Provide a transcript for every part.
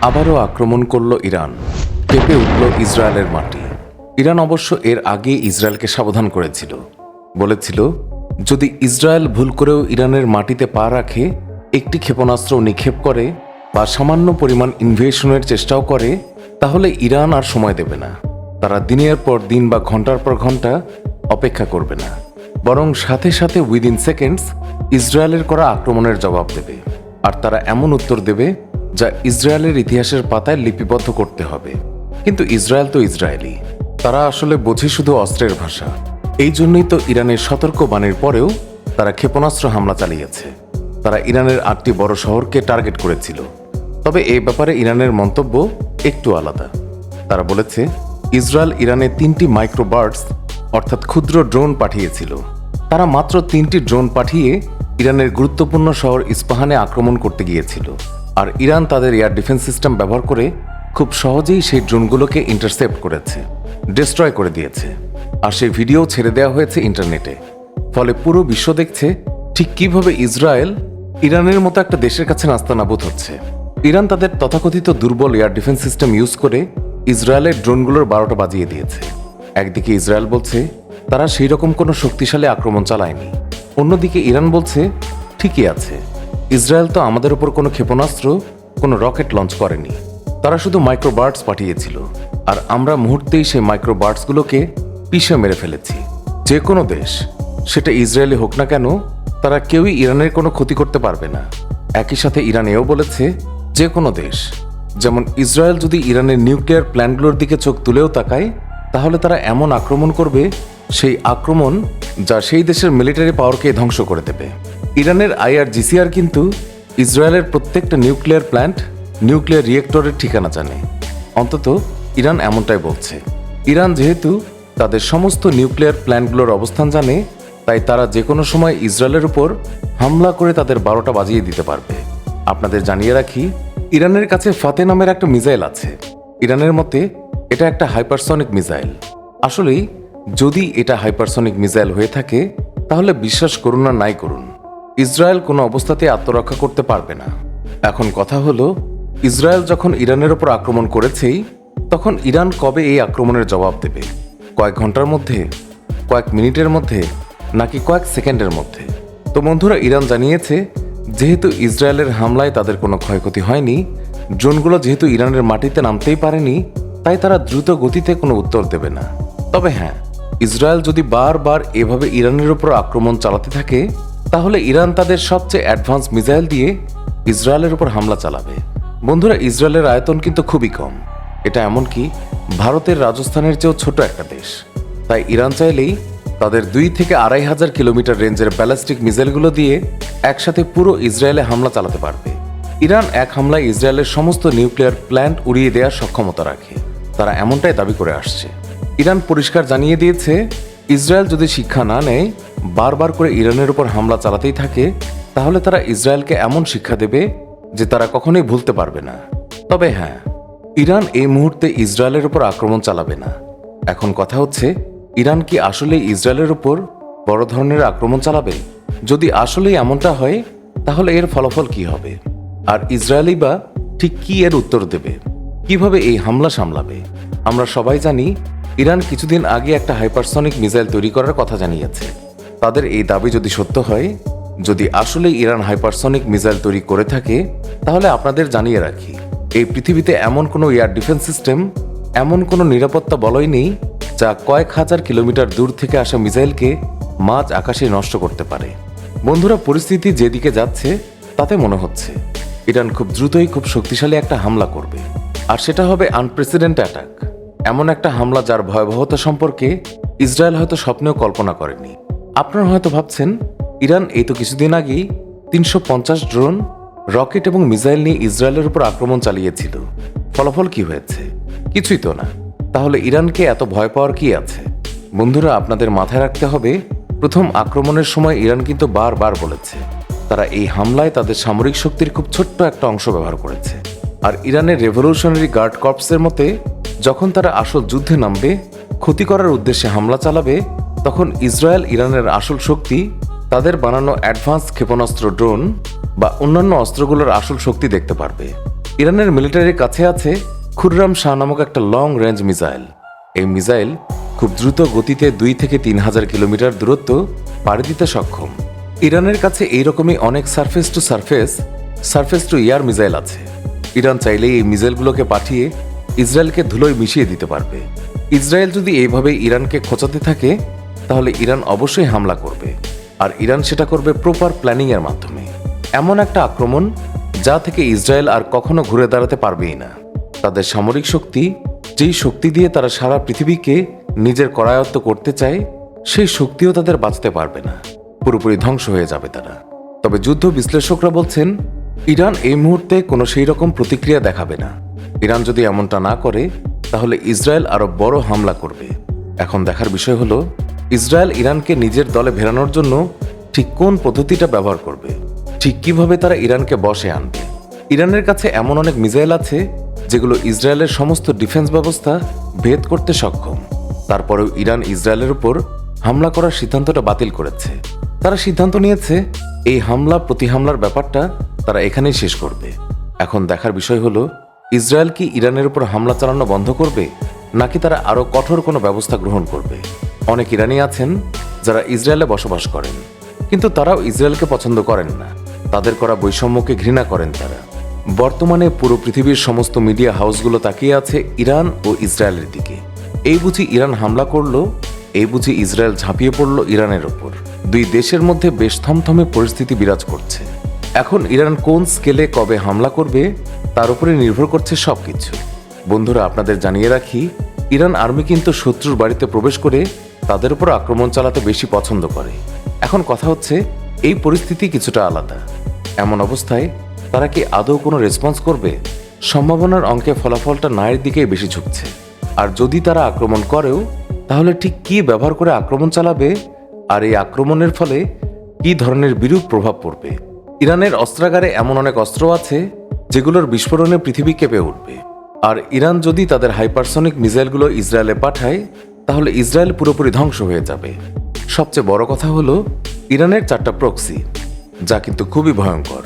আবারও আক্রমণ করল ইরান। কেঁপে উঠল ইসরায়েলের মাটি। ইরান অবশ্য এর আগে ইসরায়েলকে সাবধান করেছিল। বলেছিল, যদি ইসরায়েল ভুল করেও ইরানের মাটিতে পা রাখে, একটি ক্ষেপণাস্ত্র নিক্ষেপ করে বা সামান্য পরিমাণ ইনভেশনের চেষ্টাও করে, তাহলে ইরান আর সময় দেবে না। তারা দিনের পর দিন বা ঘণ্টার পর ঘণ্টা অপেক্ষা করবে না। বরং সাথে সাথে উইদিন সেকেন্ডস ইসরায়েলের করা আক্রমণের জবাব দেবে। আর তারা এমন উত্তর দেবে যা ইসরায়েলের ইতিহাসের পাতায় লিপিবদ্ধ করতে হবে। কিন্তু ইসরায়েল তো ইসরায়েলি তারা আসলে বোঝে শুধু অস্ত্রের ভাষা। এই জন্যই তো ইরানের সতর্ক বাণীর পরেও তারা ক্ষেপণাস্ত্র হামলা চালিয়েছে। তারা ইরানের আটটি বড় শহরকে টার্গেট করেছিল। তবে এই ব্যাপারে ইরানের মন্তব্য একটু আলাদা। তারা বলেছে, ইসরায়েল ইরানে তিনটি মাইক্রোবার্ডস, অর্থাৎ ক্ষুদ্র ড্রোন পাঠিয়েছিল। তারা মাত্র তিনটি ড্রোন পাঠিয়ে ইরানের গুরুত্বপূর্ণ শহর ইস্পাহানে আক্রমণ করতে গিয়েছিল। আর ইরান তাদের এয়ার ডিফেন্স সিস্টেম ব্যবহার করে খুব সহজেই সেই ড্রোনগুলোকে ইন্টারসেপ্ট করেছে ডিস্ট্রয় করে দিয়েছে। আর সেই ভিডিও ছেড়ে দেওয়া হয়েছে ইন্টারনেটে ফলে পুরো বিশ্ব দেখছে ঠিক কীভাবে ইসরায়েল ইরানের মতো একটা দেশের কাছে নাস্তানাবুদ হচ্ছে। ইরান তাদের তথাকথিত দুর্বল এয়ার ডিফেন্স সিস্টেম ইউজ করে ইসরায়েলের ড্রোনগুলোর বারোটা বাজিয়ে দিয়েছে। একদিকে ইসরায়েল বলছে, তারা সেই রকম কোনো শক্তিশালী আক্রমণ চালায়নি। অন্যদিকে ইরান বলছে, ঠিকই আছে। ইসরায়েল তো আমাদের উপর কোনো ক্ষেপণাস্ত্র, কোনো রকেট লঞ্চ করেনি। তারা শুধু মাইক্রোবার্ডস পাঠিয়েছিল। আর আমরা মুহূর্তেই সেই মাইক্রোবার্ডসগুলোকে পিষে মেরে ফেলেছি। যে কোনো দেশ, সেটা ইসরায়েলি হোক না কেন, তারা কেউই ইরানের কোনো ক্ষতি করতে পারবে না। একই সাথে ইরান এও বলেছে, যে কোনো দেশ, যেমন ইসরায়েল যদি ইরানের নিউক্লিয়ার প্ল্যান্টগুলোর দিকে চোখ তুলেও তাকায়, তাহলে তারা এমন আক্রমণ করবে, সেই আক্রমণ যা সেই দেশের মিলিটারি পাওয়ারকে ধ্বংস করে দেবে। ইরানের আইআরজিসিআর কিন্তু ইসরায়েলের প্রত্যেকটা নিউক্লিয়ার প্ল্যান্ট নিউক্লিয়ার রিয়েক্টরের ঠিকানা জানে। অন্তত ইরান এমনটাই বলছে। ইরান যেহেতু তাদের সমস্ত নিউক্লিয়ার প্ল্যান্টগুলোর অবস্থান জানে, তাই তারা যে কোনো সময় ইসরায়েলের উপর হামলা করে তাদের বারোটা বাজিয়ে দিতে পারবে। আপনাদের জানিয়ে রাখি, ইরানের কাছে ফাতে নামের একটা মিসাইল আছে। ইরানের মতে এটা একটা হাইপারসনিক মিসাইল। আসলেই যদি এটা হাইপারসনিক মিসাইল হয়ে থাকে, তাহলে বিশ্বাস করুন না নাই করুন। ইসরায়েল কোনো অবস্থাতে আত্মরক্ষা করতে পারবে না। এখন কথা হলো, ইসরায়েল যখন ইরানের ওপর আক্রমণ করেছেই, তখন ইরান কবে এই আক্রমণের জবাব দেবে? কয়েক ঘণ্টার মধ্যে? কয়েক মিনিটের মধ্যে? নাকি কয়েক সেকেন্ডের মধ্যে? তো বন্ধুরা, ইরান জানিয়েছে, যেহেতু ইসরায়েলের হামলায় তাদের কোনো ক্ষয়ক্ষতি হয়নি, ড্রোনগুলো যেহেতু ইরানের মাটিতে নামতেই পারেনি, তাই তারা দ্রুত গতিতে কোনো উত্তর দেবে না। তবে হ্যাঁ ইসরায়েল যদি বারবার এভাবে ইরানের উপর আক্রমণ চালাতে থাকে তাহলে ইরান তাদের সবচেয়ে অ্যাডভান্স মিসাইল দিয়ে ইসরায়েলের উপর হামলা চালাবে। বন্ধুরা, ইসরায়েলের আয়তন কিন্তু খুবই কম। এটা এমনকি ভারতের রাজস্থানের চেয়েও ছোট একটা দেশ। তাই ইরান চাইলেই তাদের দুই থেকে আড়াই হাজার কিলোমিটার রেঞ্জের ব্যালাস্টিক মিসাইলগুলো দিয়ে একসাথে পুরো ইসরায়েলে হামলা চালাতে পারবে। ইরান এক হামলায় ইসরায়েলের সমস্ত নিউক্লিয়ার প্ল্যান্ট উড়িয়ে দেওয়ার সক্ষমতা রাখে। তারা এমনটাই দাবি করে আসছে। ইরান পরিষ্কার জানিয়ে দিয়েছে, ইসরায়েল যদি শিক্ষা না নেয় বারবার করে ইরানের উপর হামলা চালাতেই থাকে, তাহলে তারা ইসরায়েলকে এমন শিক্ষা দেবে যে তারা কখনোই ভুলতে পারবে না। তবে হ্যাঁ ইরান এই মুহূর্তে ইসরায়েলের উপর আক্রমণ চালাবে না। এখন কথা হচ্ছে, ইরান কি আসলে ইসরায়েলের উপর বড় ধরনের আক্রমণ চালাবে? যদি আসলেই এমনটা হয়, তাহলে এর ফলাফল কি হবে? আর ইসরায়েলি বা ঠিক কি এর উত্তর দেবে? কীভাবে এই হামলা সামলাবে? আমরা সবাই জানি, ইরান কিছুদিন আগে একটা হাইপারসনিক মিসাইল তৈরি করার কথা জানিয়েছে। তাদের এই দাবি যদি সত্য হয়, যদি আসলে ইরান হাইপারসনিক মিসাইল তৈরি করে থাকে, তাহলে আপনাদের জানিয়ে রাখি, এই পৃথিবীতে এমন কোনো এয়ার ডিফেন্স সিস্টেম, এমন কোনো নিরাপত্তা বলয় নেই, যা কয়েক হাজার কিলোমিটার দূর থেকে আসা মিসাইলকে মাঝ আকাশে নষ্ট করতে পারে। বন্ধুরা, পরিস্থিতি যেদিকে যাচ্ছে, তাতে মনে হচ্ছে, ইরান খুব দ্রুতই খুব শক্তিশালী একটা হামলা করবে। আর সেটা হবে আনপ্রেসিডেন্ট অ্যাটাক এমন একটা হামলা যার ভয়াবহতা সম্পর্কে ইসরায়েল হয়তো স্বপ্নেও কল্পনা করেনি। আপনারা হয়তো ভাবছেন, ইরান এই তো কিছুদিন আগেই তিনশো পঞ্চাশ ড্রোন, রকেট এবং মিসাইল নিয়ে ইসরায়েলের উপর আক্রমণ চালিয়েছিল। ফলাফল কি হয়েছে? কিছুই তো না। তাহলে ইরানকে এত ভয় পাওয়ার কি আছে? বন্ধুরা, আপনাদের মাথায় রাখতে হবে, প্রথম আক্রমণের সময় ইরান কিন্তু বারবার বলেছে, তারা এই হামলায় তাদের সামরিক শক্তির খুব ছোট্ট একটা অংশ ব্যবহার করেছে। আর ইরানের রেভলিউশনারি গার্ড কর্পসের মতে, যখন তারা আসল যুদ্ধে নামবে, ক্ষতি করার উদ্দেশ্যে হামলা চালাবে তখন ইসরায়েল ইরানের আসল শক্তি, তাদের বানানো অ্যাডভান্স ক্ষেপণাস্ত্র ড্রোন বা অন্যান্য অস্ত্রগুলোর আসল শক্তি দেখতে পারবে। ইরানের মিলিটারির কাছে আছে খুররাম শাহ নামক একটা লং রেঞ্জ মিসাইল। এই মিসাইল খুব দ্রুত গতিতে দুই থেকে তিন হাজার কিলোমিটার দূরত্ব পাড়ি দিতে সক্ষম। ইরানের কাছে এইরকমই অনেক surface to surface surface to air missile আছে। ইরান চাইলেই এই মিসাইলগুলোকে পাঠিয়ে ইসরায়েলকে ধুলোয় মিশিয়ে দিতে পারবে। ইসরায়েল যদি এইভাবে ইরানকে খোঁচাতে থাকে তাহলে ইরান অবশ্যই হামলা করবে। আর ইরান সেটা করবে প্রপার প্ল্যানিং এর মাধ্যমে। এমন একটা আক্রমণ যা থেকে ইসরায়েল আর কখনো ঘুরে দাঁড়াতে পারবেই না। তাদের সামরিক শক্তি, যেই শক্তি দিয়ে তারা সারা পৃথিবীকে নিজের করায়ত্ত করতে চায়, সেই শক্তিও তাদের বাঁচতে পারবে না। পুরোপুরি ধ্বংস হয়ে যাবে তারা। তবে যুদ্ধ বিশ্লেষকরা বলছেন, ইরান এই মুহূর্তে কোনো সেই রকম প্রতিক্রিয়া দেখাবে না। ইরান যদি এমনটা না করে, তাহলে ইসরায়েল আরও বড় হামলা করবে। এখন দেখার বিষয় হলো ইসরায়েল ইরানকে নিজের দলে ভেরানোর জন্য ঠিক কোন পদ্ধতিটা ব্যবহার করবে? ঠিক কীভাবে তারা ইরানকে বসে আনবে? ইরানের কাছে এমন অনেক মিসাইল আছে যেগুলো ইসরায়েলের সমস্ত ডিফেন্স ব্যবস্থা ভেদ করতে সক্ষম। তারপরেও ইরান ইসরায়েলের উপর হামলা করার সিদ্ধান্তটা বাতিল করেছে। তারা সিদ্ধান্ত নিয়েছে এই হামলা, প্রতি হামলার ব্যাপারটা তারা এখানেই শেষ করবে। এখন দেখার বিষয় হলো, ইসরায়েল কি ইরানের উপর হামলা চালানো বন্ধ করবে, নাকি তারা আরও কঠোর কোনো ব্যবস্থা গ্রহণ করবে? অনেক ইরানি আছেন যারা ইসরায়েলে বসবাস করেন। কিন্তু তারাও ইসরায়েলকে পছন্দ করেন না। তাদের করা বৈষম্যকে ঘৃণা করেন তারা। বর্তমানে পুরো পৃথিবীর সমস্ত মিডিয়া হাউসগুলো তাকিয়ে আছে ইরান ও ইসরায়েলের দিকে। এই বুঝি ইরান হামলা করল, এই বুঝি ইসরায়েল ঝাঁপিয়ে পড়ল ইরানের ওপর। দুই দেশের মধ্যে বেশ থমথমে পরিস্থিতি বিরাজ করছে। এখন ইরান কোন স্কেলে কবে হামলা করবে, তার উপরে নির্ভর করছে সবকিছু। বন্ধুরা, আপনাদের জানিয়ে রাখি, ইরান আর্মি কিন্তু শত্রুর বাড়িতে প্রবেশ করে তাদের উপর আক্রমণ চালাতে বেশি পছন্দ করে। এখন কথা হচ্ছে, এই পরিস্থিতি কিছুটা আলাদা। এমন অবস্থায় তারা কি আদৌ কোনো রেসপন্স করবে? সম্ভাবনার অঙ্কে ফলাফলটা নায়ের দিকেই বেশি ঝুঁকছে। আর যদি তারা আক্রমণ করেও, তাহলে ঠিক কি ব্যবহার করে আক্রমণ চালাবে? আর এই আক্রমণের ফলে কি ধরনের বিরূপ প্রভাব পড়বে? ইরানের অস্ত্রাগারে এমন অনেক অস্ত্র আছে, যেগুলোর বিস্ফোরণে পৃথিবী কেঁপে উঠবে। আর ইরান যদি তাদের হাইপারসনিক মিসাইলগুলো ইসরায়েলে পাঠায় তাহলে ইসরায়েল পুরোপুরি ধ্বংস হয়ে যাবে। সবচেয়ে বড় কথা হলো, ইরানের চারটা প্রক্সি যা কিন্তু খুবই ভয়ঙ্কর।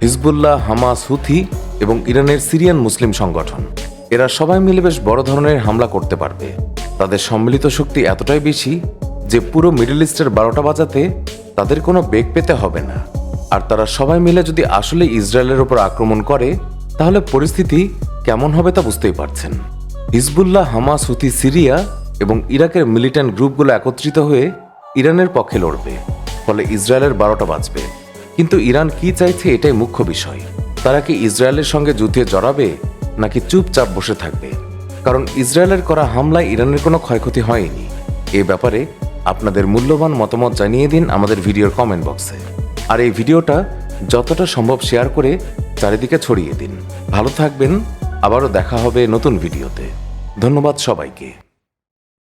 হিজবুল্লাহ, হামাস, হুথি এবং ইরানের সিরিয়ান মুসলিম সংগঠন। এরা সবাই মিলে বেশ বড় ধরনের হামলা করতে পারবে। তাদের সম্মিলিত শক্তি এতটাই বেশি যে পুরো মিডল ইস্টের বারোটা বাজাতে তাদের কোনো বেগ পেতে হবে না। আর তারা সবাই মিলে যদি আসলে ইসরায়েলের উপর আক্রমণ করে, তাহলে পরিস্থিতি কেমন হবে তা বুঝতেই পারছেন। হিজবুল্লাহ, হামাস, হুথি, সিরিয়া এবং ইরাকের মিলিটেন্ট গ্রুপগুলো একত্রিত হয়ে ইরানের পক্ষে লড়বে, ফলে ইসরায়েলের বারোটা বাজবে কিন্তু ইরান কি চাইছে এটাই মুখ্য বিষয়। তারা কি ইসরায়েলের সঙ্গে যুদ্ধে জড়াবে, নাকি চুপচাপ বসে থাকবে? কারণ ইসরায়েলের করা হামলায় ইরানের কোনো ক্ষয়ক্ষতি হয়নি। এ ব্যাপারে আপনাদের মূল্যবান মতামত জানিয়ে দিন আমাদের ভিডিওর কমেন্ট বক্সে আর এই ভিডিওটা যতটা সম্ভব শেয়ার করে চারিদিকে ছড়িয়ে দিন। ভালো থাকবেন, আবারও দেখা হবে নতুন ভিডিওতে। ধন্যবাদ সবাইকে।